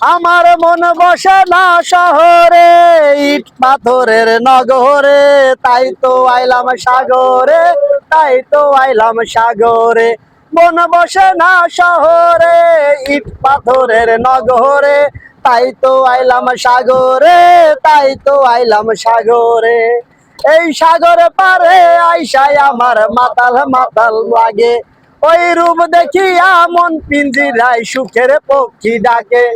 আমার মন বসে না শহরে, ইট পাথরের নগরে, তাই তো আইলাম সাগরে, তাই তো আইলাম সাগরে। মন বসে না শহরে, ইট পাথরের নগরে, তাই তো আইলাম সাগরে, তাই তো আইলাম সাগরে। এই সাগর পারে আইসাই আমার মাতাল মাতাল লাগে। ওই রূপ দেখিয়া মন পিঞ্জিরায় সুখের পক্ষী ডাকে।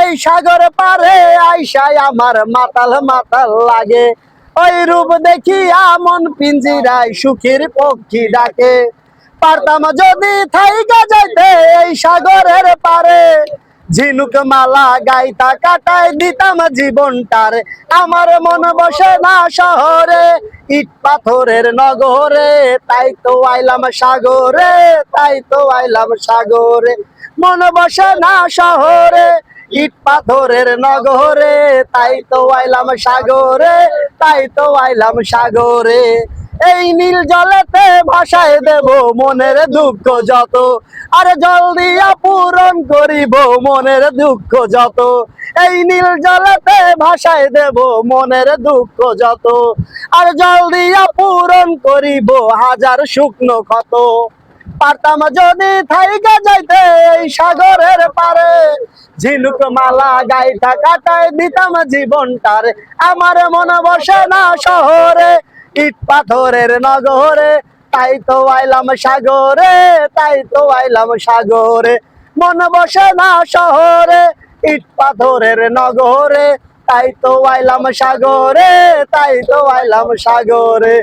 এই সাগর পারে আইসাই আমার মাতাল মাতাল লাগে। ওই রূপ দেখিয়া মন পিঞ্জিরায় সুখের পক্ষী ডাকে। পারতাম যদি থাইকা যাইতে এই সাগরের পারে। ঝিনুক মালা গাইতা কাটায় দিতাম জীবনটারে। আমার মন বসে না শহরে, ইট পাথরের নগরে। তাই তো আইলাম সাগরে, তাই তো আইলাম সাগরে। মন বসে না শহরে ইট পাথরের নগরে, তাই তো আইলাম সাগরে, তাই তো আইলাম সাগরে। এই নীল জলেতে ভাসায় দেব মনের দুঃখ যত, আরে জল দিয়া পূরণ করিব মনের দুঃখ যত। এই নীল জলেতে ভাসায় দেব মনের দুঃখ যত, আর জল দিয়া পূরণ করিব হাজার শুকনো ক্ষত। পারতাম যদি থাইকা যাইতে এই সাগরের পারে ঝিনুক মালা গাইটা কাটায় দিতাম জীবনটারে। আমার মন বসে না শহরে, ইট পাথরের নগরে। তাই তো আইলাম সাগরে, তাই তো আইলাম সাগরে। মন বসে না শহরে, ইট পাথরের নগরে। তাই তো আইলাম সাগরে, তাই তো আইলাম সাগরে।